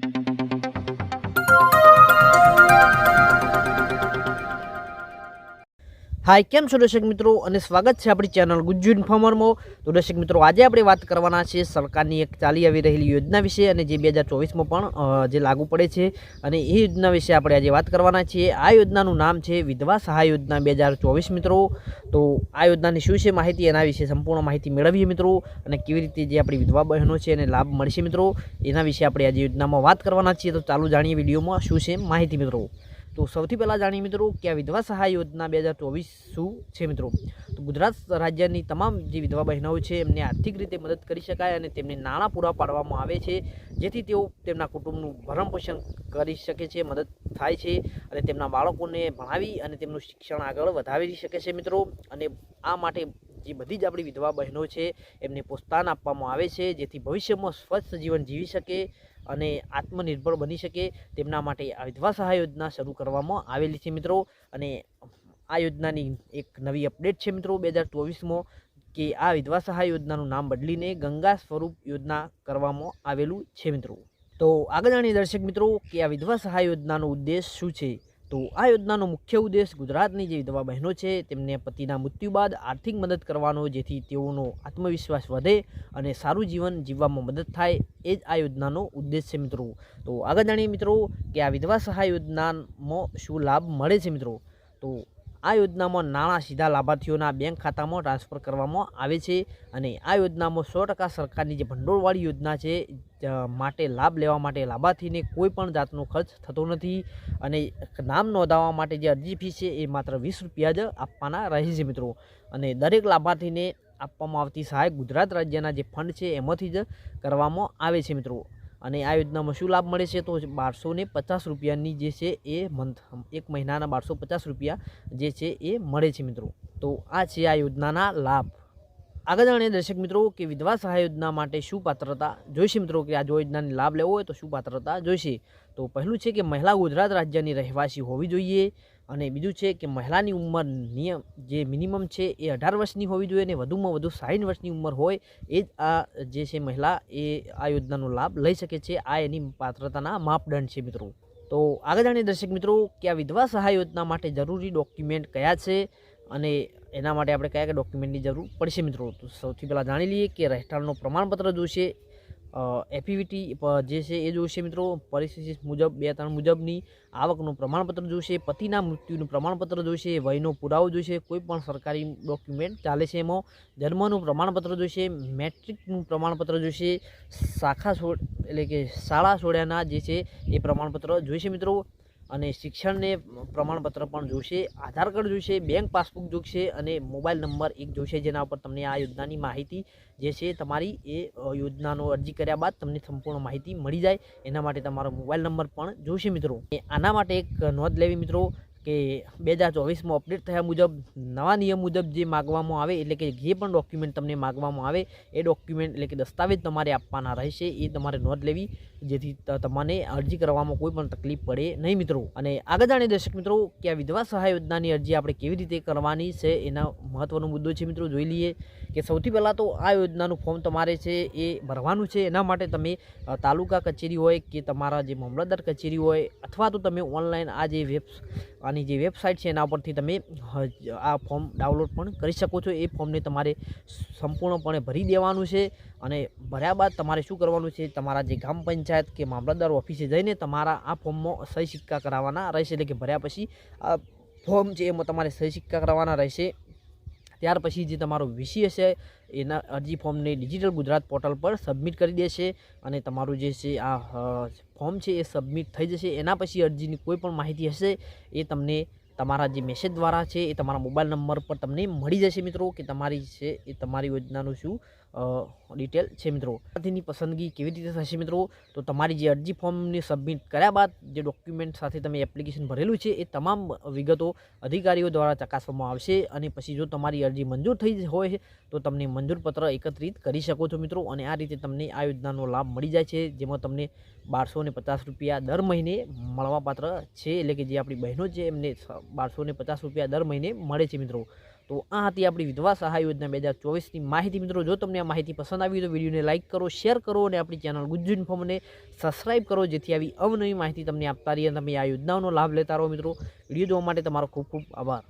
Thank you. હાય, કેમ છો દર્શક મિત્રો? અને સ્વાગત છે આપણી ચેનલ ગુજ્જુ ઇન્ફોર્મરમાં તો દર્શક મિત્રો, આજે આપણે વાત કરવાના છે સરકારની એક ચાલી આવી રહેલી યોજના વિશે અને જે બે હજાર ચોવીસમાં પણ જે લાગુ પડે છે. અને એ યોજના વિશે આપણે આજે વાત કરવાના છીએ. આ યોજનાનું નામ છે વિધવા સહાય યોજના બે હજાર ચોવીસ મિત્રો. તો આ યોજનાની શું છે માહિતી? એના વિશે સંપૂર્ણ માહિતી મેળવીએ મિત્રો. અને કેવી રીતે જે આપણી વિધવા બહેનો છે એને લાભ મળશે મિત્રો? એના વિશે આપણે આજે યોજનામાં વાત કરવાના છીએ. તો ચાલુ જાણીએ વિડીયોમાં શું છે માહિતી મિત્રો. તો સૌથી પહેલાં જાણીએ મિત્રો કે આ વિધવા સહાય યોજના બે ચોવીસ શું છે મિત્રો? તો ગુજરાત રાજ્યની તમામ જે વિધવા બહેનો છે, એમને આર્થિક રીતે મદદ કરી શકાય અને તેમને નાણાં પૂરા પાડવામાં આવે છે, જેથી તેઓ તેમના કુટુંબનું ભરણપોષણ કરી શકે છે, મદદ થાય છે અને તેમના બાળકોને ભણાવી અને તેમનું શિક્ષણ આગળ વધાવી શકે છે મિત્રો. અને આ માટે જે બધી જ આપણી વિધવા બહેનો છે, એમને પ્રોત્સાહન આપવામાં આવે છે, જેથી ભવિષ્યમાં સ્વસ્થ જીવન જીવી શકે અને આત્મનિર્ભર બની શકે. તેમના માટે આ વિધવા સહાય યોજના શરૂ કરવામાં આવેલી છે મિત્રો. અને આ યોજનાની એક નવી અપડેટ છે મિત્રો બે હજાર ચોવીસમાં, કે આ વિધવા સહાય યોજનાનું નામ બદલીને ગંગા સ્વરૂપ યોજના કરવામાં આવેલું છે મિત્રો. તો આગળ જાણીએ દર્શક મિત્રો, કે આ વિધવા સહાય યોજનાનો ઉદ્દેશ શું છે? તો આ યોજનાનો મુખ્ય ઉદ્દેશ ગુજરાતની જે વિધવા બહેનો છે, તેમને પતિના મૃત્યુ બાદ આર્થિક મદદ કરવાનો, જેથી તેઓનો આત્મવિશ્વાસ વધે અને સારું જીવન જીવવામાં મદદ થાય, એ જ આ યોજનાનો ઉદ્દેશ છે મિત્રો. તો આગળ જાણીએ મિત્રો કે આ વિધવા સહાય યોજનામાં શું લાભ મળે છે મિત્રો? તો આ યોજનામાં નાણાં સીધા લાભાર્થીઓના બેંક ખાતામાં ટ્રાન્સફર કરવામાં આવે છે અને આ યોજનામાં સો ટકા સરકારની જે ભંડોળવાળી યોજના છે માટે લાભ લેવા માટે લાભાર્થીને કોઈ પણ જાતનો ખર્ચ થતો નથી અને નામ નોંધાવવા માટે જે અરજી ફી છે એ માત્ર વીસ રૂપિયા જ આપવાના રહે છે મિત્રો. અને દરેક લાભાર્થીને આપવામાં આવતી સહાય ગુજરાત રાજ્યના જે ફંડ છે એમાંથી જ કરવામાં આવે છે મિત્રો. અને આ યોજનામાં શું લાભ મળે છે તો બારસો ને પચાસ રૂપિયાની જે છે એ મંથ, એક મહિનાના બારસો પચાસ રૂપિયા જે છે એ મળે છે મિત્રો. તો આ છે આ યોજનાના લાભ. આગળ જાણીએ દર્શક મિત્રો કે વિધવા સહાય યોજના માટે શું પાત્રતા જોઈશે મિત્રો? કે આ જો યોજનાને લાભ લેવો હોય તો શું પાત્રતા જોઈશે? તો પહેલું છે કે મહિલા ગુજરાત રાજ્યની રહેવાસી હોવી જોઈએ અને બીજું છે કે મહિલાની ઉંમર નિયમ જે મિનિમમ છે એ અઢાર વર્ષની હોવી જોઈએ અને વધુમાં વધુ સાઠ વર્ષની ઉંમર હોય એ જ આ જે છે મહિલા એ આ યોજનાનો લાભ લઈ શકે છે. આ એની પાત્રતાના માપદંડ છે મિત્રો. તો આગળ જાણીએ દર્શક મિત્રો કે આ વિધવા સહાય યોજના માટે જરૂરી ડોક્યુમેન્ટ કયા છે અને એના માટે આપણે કયા કયા ડોક્યુમેન્ટની જરૂર પડશે મિત્રો? તો સૌથી પહેલાં જાણી લઈએ કે રહેઠાણનું પ્રમાણપત્ર જોઈશે એફિવિટી જે છે એ જોઈશે મિત્રો, પરિસ્થિતિ મુજબ, બે ત્રણ મુજબની આવકનું પ્રમાણપત્ર જોઈશે પતિના મૃત્યુનું પ્રમાણપત્ર જોઈશે વયનો પુરાવો જોઈશે કોઈ પણ સરકારી ડોક્યુમેન્ટ ચાલે છે એમાં, જન્મનું પ્રમાણપત્ર જોઈશે મેટ્રિકનું પ્રમાણપત્ર જોઈશે શાખા છોડ એટલે કે શાળા છોડ્યાના જે છે એ પ્રમાણપત્ર જોઈશે મિત્રો. અને શિક્ષણને પ્રમાણપત્ર પણ જોઈશે આધાર કાર્ડ જોઈશે બેંક પાસબુક જોઈશે અને મોબાઈલ નંબર એક જોઈશે જેના ઉપર તમને આ યોજનાની માહિતી જે છે તમારી એ યોજનાનો અરજી કર્યા બાદ તમને સંપૂર્ણ માહિતી મળી જાય. એના માટે તમારો મોબાઈલ નંબર પણ જોઈશે મિત્રો. આના માટે એક નોંધ લેવી મિત્રો કે બે હજાર ચોવીસમાં અપડેટ થયા મુજબ, નવા નિયમ મુજબ જે માગવામાં આવે, એટલે કે જે પણ ડોક્યુમેન્ટ તમને માગવામાં આવે, એ ડોક્યુમેન્ટ એટલે કે દસ્તાવેજ તમારે આપવાના રહેશે, એ તમારે નોંધ લેવી, જેથી તમને અરજી કરવામાં કોઈ પણ તકલીફ પડે નહીં મિત્રો. અને આગળ જાણીએ દર્શક મિત્રો, કે આ વિધવા સહાય યોજનાની અરજી આપણે કેવી રીતે કરવાની છે, એના મહત્વનો મુદ્દો છે મિત્રો, જોઈ લઈએ કે સૌથી પહેલાં તો આ યોજનાનું ફોર્મ તમારે છે, એ ભરવાનું છે. એના માટે તમે તાલુકા કચેરી હોય કે તમારા જે મામલતદાર કચેરી હોય, અથવા તો તમે ઓનલાઈન આ જે વેબ આની જે વેબસાઇટ છે એના પરથી તમે આ ફોર્મ ડાઉનલોડ પણ કરી શકો છો. એ ફોર્મને તમારે સંપૂર્ણપણે ભરી દેવાનું છે અને ભર્યા બાદ તમારે શું કરવાનું છે, તમારા જે ગ્રામ પંચાયત કે મામલતદાર ઓફિસે જઈને તમારા આ ફોર્મમાં સહી સિક્કા કરાવવાના રહેશે. એટલે કે ભર્યા પછી આ ફોર્મ છે એમાં તમારે સહી સિક્કા કરાવવાના રહેશે ત્યાર પછી જે તમારો વિષય હશે એના અરજી ફોર્મને ડિજિટલ ગુજરાત પોર્ટલ પર સબમિટ કરી દેશે અને તમારું જે છે આ ફોર્મ છે એ સબમિટ થઈ જશે. એના પછી અરજીની કોઈ પણ માહિતી હશે, એ તમને તમારા જે મેસેજ દ્વારા છે, એ તમારા મોબાઈલ નંબર પર તમને મળી જશે મિત્રો, કે તમારી છે, એ તમારી યોજનાનું શું ડિટેલ છે મિત્રો. તેની પસંદગી કેવી રીતે થશે મિત્રો? તો તમારી જે અરજી ફોર્મને સબમિટ કર્યા બાદ જે ડોક્યુમેન્ટ સાથે તમે એપ્લિકેશન ભરેલું છે, એ તમામ વિગતો અધિકારીઓ દ્વારા ચકાસવામાં આવશે અને પછી જો તમારી અરજી મંજૂર થઈ હોય, તો તમને મંજૂર પત્ર એકત્રિત કરી શકો છો મિત્રો અને આ રીતે તમને આ યોજનાનો લાભ મળી જાય છે, જેમાં તમને બારસો પચાસ રૂપિયા દર મહિને મળવાપાત્ર છે. એટલે કે જે આપણી બહેનો છે, એમને બારસો પચાસ રૂપિયા દર મહિને મળે છે મિત્રો. તો આ હતી આપણી વિધવા સહાય યોજના બે હજાર ચોવીસની માહિતી. મિત્રો, જો તમને આ માહિતી પસંદ આવી તો વિડીયોને લાઇક કરો, શેર કરો અને આપણી ચેનલ ગુજ્જુ ઇન્ફોર્મને સબસ્ક્રાઇબ કરો, જેથી આવી અવનવી માહિતી તમને આપતા રહીએ અને તમે આ યોજનાઓનો લાભ લેતા રહો. મિત્રો, વીડિયો જોવા માટે તમારો ખૂબ ખૂબ આભાર.